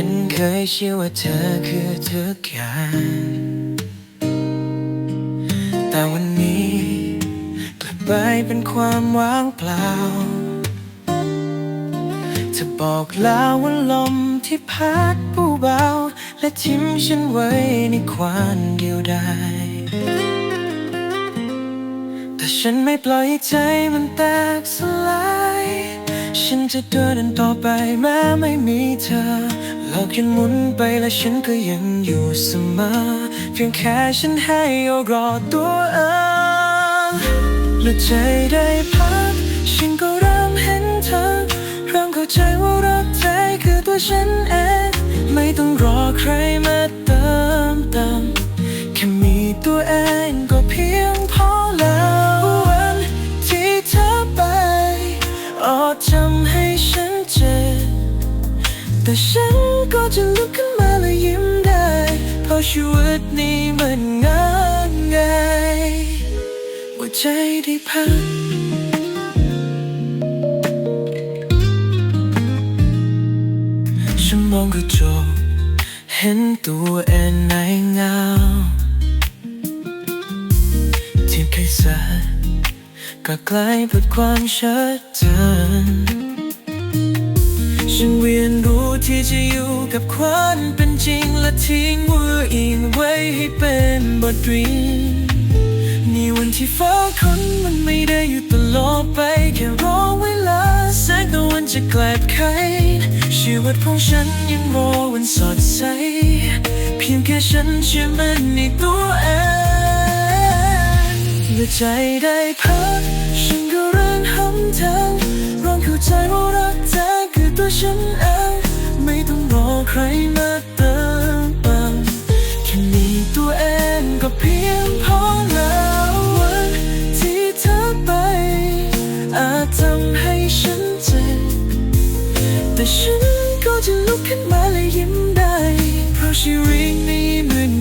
ันเคยเชื่อว่าเธอคือทุกอย่างแต่วันนี้กลับไปเป็นความว่างเปล่าจะบอกแล้วว่าลมที่พัดผู้เบา และทิ้มฉันไว้ในความเดียวดายแต่ฉันไม่ปล่อยใจมันแตกสลาย ฉันจะเดินต่อไปแม้ไม่มีเธอโลกยังหมุนไปและฉันก็ยังอยู่เสมอ เพียงแค่ฉันให้เอารอตัวเองและใจได้พักฉันก็เริ่มเห็นเธอเริ่มเข้าใจว่ารักใจคือตัวฉันเอง แต่ฉันก็จะลุกขึ้นมาและยิ้มได้ เพราะชีวิตนี้มันง่ายง่ายว่าใจได้พักฉันมองกระจกเห็นตัวเองในเงาทียบใครสักก็ใกล้เปิดความชัดเจน ที่จะอยู่กับความเป็นจริง และทิ้งมืออิงไว้ให้เป็นบทเรียนนี่วันที่ฟ้าคนมันไม่ได้อยู่ตลอดไป แค่รอเวลาแสงตะวันจะกลับไขชีวิตของฉันยังรอวันสดใส เพียงแค่ฉันเชื่อมันในตัวเองเมื่อใจได้พักฉันก็เริ่มหำทางริ่มเข้าใจว่ารักเธอคือตัวฉันเอง ต้องรอใครมาเติมเต็มแค่มีตัวเองก็เพียงพอแล้ววันที่เธอไป อาจทำให้ฉันเจ็บแต่ฉันก็จะลุกขึ้นมาและยิ้มได้ เพราะชีวิตนี้มัน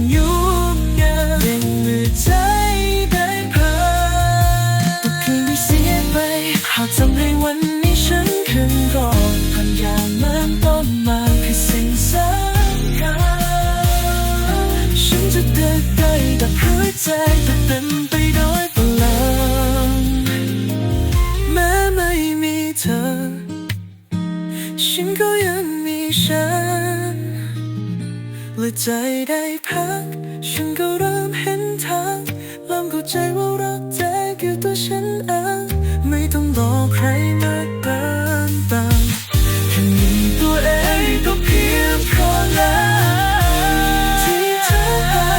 นและใจได้พัก ฉันก็เริ่มเห็นทางเริ่มเข้าใจว่ารักเธอคือตัวฉันเองไม่ต้องรอใครมาเติมเต็มแค่มีตัวเองก็เพียงพอแล้วที่เธอให้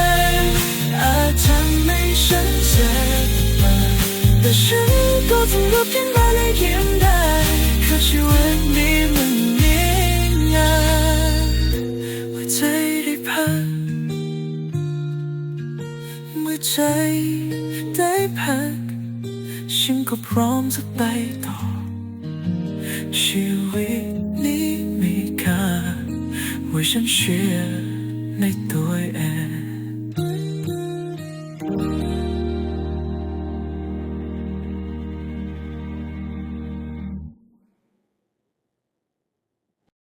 อาจทำให้ฉันเจ็บมาแต่ฉันก็ต้องลุกขึ้น ใจได้พัก ฉันก็พร้อมจะไปต่อ ชีวิตนี้มีค่าว่าฉันเชื่อในตัวเอง